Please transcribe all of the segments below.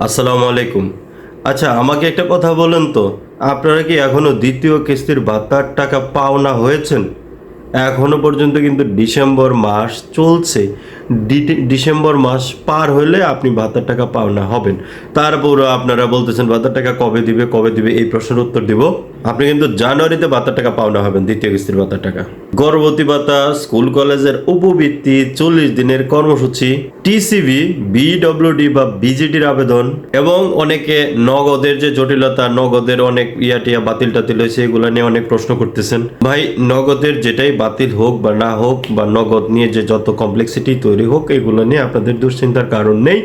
আসসালামু আলাইকুম। আচ্ছা আমাকে একটা কথা বলেন তো। আপনারা কি এখনও দ্বিতীয় কিস্তির ভাতার টাকা পাওনা হয়েছেন? এখনও পর্যন্ত কিন্তু ডিসেম্বর মাস চলছে। ডিসেম্বর মাস পার হলে আপনি ভাতার টাকা পাওনা হবেন। তারপরও আপনারা বলতেছেন ভাতার টাকা কবে দিবে কবে দিবে? এই প্রশ্নের উত্তর দিব। আপনি কিন্তু জানুয়ারিতে ভাতার টাকা পাওনা হবেন, দ্বিতীয় কিস্তির ভাতার টাকা। গর্ভবতী ভাতা, স্কুল, কলেজের উপবৃত্তি, চল্লিশ দিনের কর্মসূচি টিসিবি বিডব্লিউডি বা বিজিডির আবেদন এবং অনেকে নগদের যে জটিলতা, নগদের অনেক ইয়াটিয়া বাতিল টাতিল হয়েছে, এগুলো নিয়ে অনেক প্রশ্ন করতেছেন। ভাই, নগদের যেটাই বাতিল হোক বা না হোক বা নগদ নিয়ে যে যত কমপ্লেক্সিটি তৈরি হোক এগুলো নিয়ে আপনাদের দুশ্চিন্তার কারণ নেই।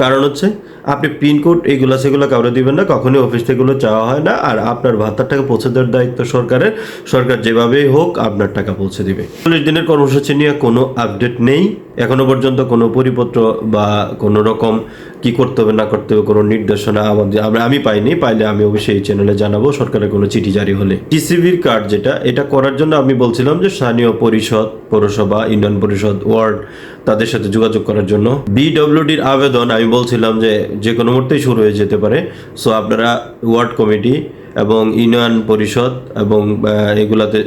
কারণ হচ্ছে আপনি পিনকোড এইগুলো সেগুলো কাউরে দিবেন না, কখনই অফিস থেকে এগুলো চাওয়া হয় না, আর আপনার ভাতার টাকা পৌঁছে দেওয়ার দায়িত্ব সরকারের, সরকার যেভাবেই হোক আপনার টাকা পৌঁছে দিবে। চল্লিশ দিনের কর্মসূচি নিয়ে কোনো আপডেট নেই, এখনও পর্যন্ত কোনো পরিপত্র বা কোনো রকম কি করতে হবে, না করতে হবে, কোনো নির্দেশনা আমাদের আমি পাইনি, পাইলে আমি অবশ্যই এই চ্যানেলে জানাব, সরকারের কোনো চিঠি জারি হলে। টিসিবির কার্ড যেটা, এটা করার জন্য আমি বলছিলাম যে স্থানীয় পরিষদ, পৌরসভা, ইউনিয়ন পরিষদ, ওয়ার্ড, তাদের সাথে যোগাযোগ করার জন্য। বিডব্লিউডির আবেদন আমি বলছিলাম যে যে কোনো মুহূর্তেই শুরু হয়ে যেতে পারে। সো আপনারা ওয়ার্ড কমিটি এবং ইউনিয়ন পরিষদ এবং এগুলাতে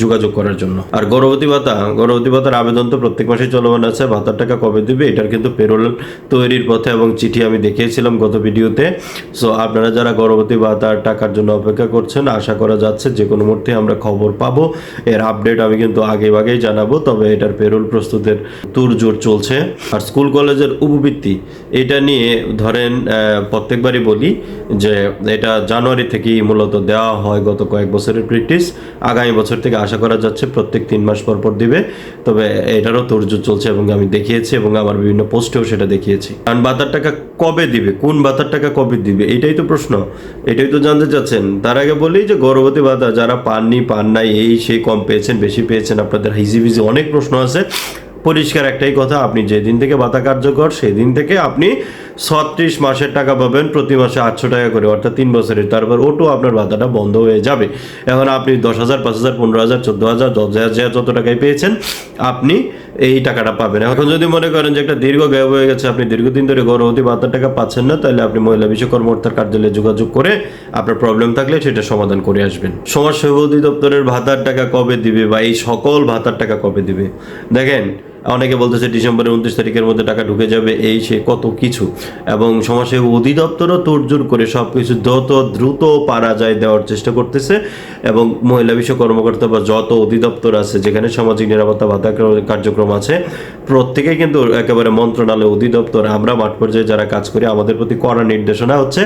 যোগাযোগ করার জন্য। আর গর্ভবতী ভাতা, গর্ভবতী ভাতার আবেদন তো প্রত্যেক মাসে চলমান আছে, ভাতার টাকা কবে দিবে এটার কিন্তু পেরোল তৈরির পথে এবং চিঠি আমি দেখিয়েছিলাম গত ভিডিওতে। সো আপনারা যারা গর্ভবতী ভাতার টাকার জন্য অপেক্ষা করছেন, আশা করা যাচ্ছে যে কোনো মুহূর্তে আমরা খবর পাবো। এর আপডেট আমি কিন্তু আগে আগেই জানাব, তবে এটার পেরোল প্রস্তুতের তুরজোর চলছে। আর স্কুল কলেজের উপবৃত্তি, এটা নিয়ে ধরেন প্রত্যেকবারই বলি যে, এটা জানুয়ারি থেকেই মূলত দেওয়া হয় গত কয়েক বছরের প্র্যাকটিস আগামী বছর থেকে আশা করা যাচ্ছে প্রত্যেক তিন মাস পর পর দিবে। তবে এটারও তোড়জোড় চলছে এবং আমি দেখিয়েছি এবং আমার বিভিন্ন পোস্টেও সেটা দেখিয়েছি। কারণ ভাতার টাকা কবে দিবে? কোন ভাতার টাকা কবে দিবে? এটাই তো প্রশ্ন। এটাই তো জানতে চাচ্ছেন। তার আগে বলি যে গর্ভবতী ভাতা যারা পাননি, পান নাই, এই সেই কম পেয়েছেন, বেশি পেয়েছেন, আপনাদের হিজিবিজি অনেক প্রশ্ন আছে। পরিষ্কার একটাই কথা, আপনি যেদিন থেকে ভাতা কার্যকর সেই দিন থেকে আপনি ছত্রিশ মাসের টাকা পাবেন, প্রতি মাসে আটশো টাকা করে, অর্থাৎ তিন বছরের। তারপর ওটু আপনার ভাতাটা বন্ধ হয়ে যাবে। এখন আপনি দশ হাজার, পাঁচ হাজার, পনেরো হাজার, চোদ্দ হাজার, দশ হাজার যত টাকায় পেয়েছেন, আপনি এই টাকাটা পাবেন। এখন যদি মনে করেন যে একটা দীর্ঘ ব্যয় হয়ে গেছে, আপনি দীর্ঘদিন ধরে গর্ভবতী, ভাতার টাকা পাচ্ছেন না, তাহলে আপনি মহিলা বিষয় কর্মকর্তার কার্যালয়ে যোগাযোগ করে আপনার প্রবলেম থাকলে সেটা সমাধান করে আসবেন। সমাজ সেবা অধিদপ্তরের ভাতার টাকা কবে দিবে বা এই সকল ভাতার টাকা কবে দিবে? দেখেন অনেকে বলতেছে ডিসেম্বরের উনত্রিশ তারিখের মধ্যে টাকা ঢুকে যাবে, এই সে কত কিছু। এবং সমাজসেবী অধিদপ্তরও তোড়জোড় করে সব কিছু যত দ্রুত পারা যায় দেওয়ার চেষ্টা করতেছে। এবং মহিলা বিষয় কর্মকর্তা বা যত অধিদপ্তর আছে, যেখানে সামাজিক নিরাপত্তা ভাতা কার্যক্রম আছে প্রত্যেকে কিন্তু একেবারে মন্ত্রণালয় অধিদপ্তর, আমরা মাঠ পর্যায়ে যারা কাজ করি, আমাদের প্রতি কড়া নির্দেশনা হচ্ছে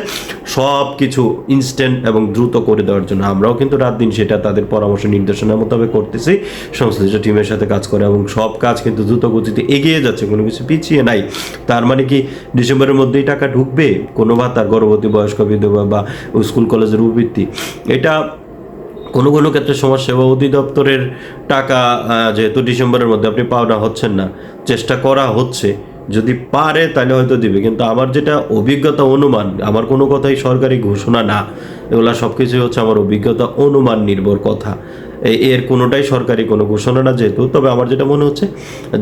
সব কিছু ইনস্ট্যান্ট এবং দ্রুত করে দেওয়ার জন্য। আমরাও কিন্তু রাত দিন সেটা তাদের পরামর্শ নির্দেশনা মোতাবেক করতেছি। সংশ্লিষ্ট টিমের সাথে কাজ করে এবং সব কাজ কিন্তু দ্রুত গতিতে এগিয়ে যাচ্ছে, কোনো কিছু পিছিয়ে নাই। তার মানে কি, ডিসেম্বরের মধ্যেই টাকা ঢুকবে, কোনো ভাতা গর্ভবতী বয়স্ক বিধবা বা স্কুল কলেজের উপবৃত্তি। এটা কোনো কোনো ক্ষেত্রে সমাজ সেবা অধিদপ্তরের টাকা যেহেতু ডিসেম্বরের মধ্যে আপনি পাওনা হচ্ছেন না, চেষ্টা করা হচ্ছে। যদি পারে তাহলে হয়তো দিবে। কিন্তু আমার যেটা অভিজ্ঞতা অনুমান, আমার কোনো কথাই সরকারি ঘোষণা না। এগুলো সব কিছুই হচ্ছে আমার অভিজ্ঞতা অনুমান নির্ভর কথা। এর কোনোটাই সরকারি কোনো ঘোষণা না যেহেতু। তবে আমার যেটা মনে হচ্ছে,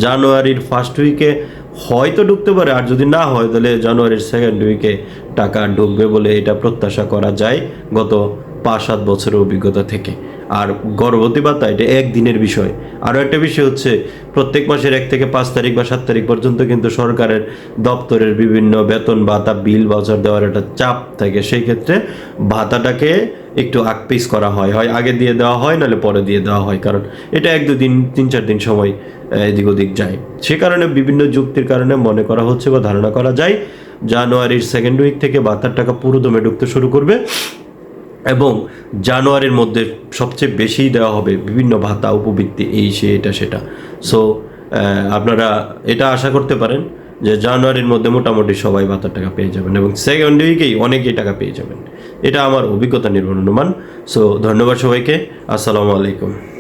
জানুয়ারির ফার্স্ট উইকে হয়তো ঢুকতে পারে, আর যদি না হয় তাহলে জানুয়ারির সেকেন্ড উইকে টাকা ঢুকবে বলে এটা প্রত্যাশা করা যায়। গত পাঁচ সাত বছরের অভিজ্ঞতা থেকে। আর গর্ভবতী ভাতা এটা একদিনের বিষয়। আরও একটা বিষয় হচ্ছে, প্রত্যেক মাসের এক থেকে পাঁচ তারিখ বা সাত তারিখ পর্যন্ত কিন্তু সরকারের দপ্তরের বিভিন্ন বেতন ভাতা বিল বাজার দেওয়ার একটা চাপ থাকে। সেই ক্ষেত্রে ভাতাটাকে একটু আকপিস করা হয়। হয় আগে দিয়ে দেওয়া হয়, নাহলে পরে দিয়ে দেওয়া হয়। কারণ এটা এক দুদিন, তিন চার দিন সময় এদিক ওদিক যায়। সে কারণে বিভিন্ন যুক্তির কারণে মনে করা হচ্ছে বা ধারণা করা যায়, জানুয়ারির সেকেন্ড উইক থেকে ভাতার টাকা পুরো দমে ঢুকতে শুরু করবে। এবং জানুয়ারির মধ্যে সবচেয়ে বেশি দেওয়া হবে বিভিন্ন ভাতা উপবৃত্তি, এই সে, এটা, সেটা। সো আপনারা এটা আশা করতে পারেন যে জানুয়ারির মধ্যে মোটামুটি সবাই ভাতার টাকা পেয়ে যাবেন এবং সেকেন্ড উইকেই অনেকেই টাকা পেয়ে যাবেন। এটা আমার অভিজ্ঞতা নির্ভর অনুমান। সো ধন্যবাদ সবাইকে। আসসালামু আলাইকুম।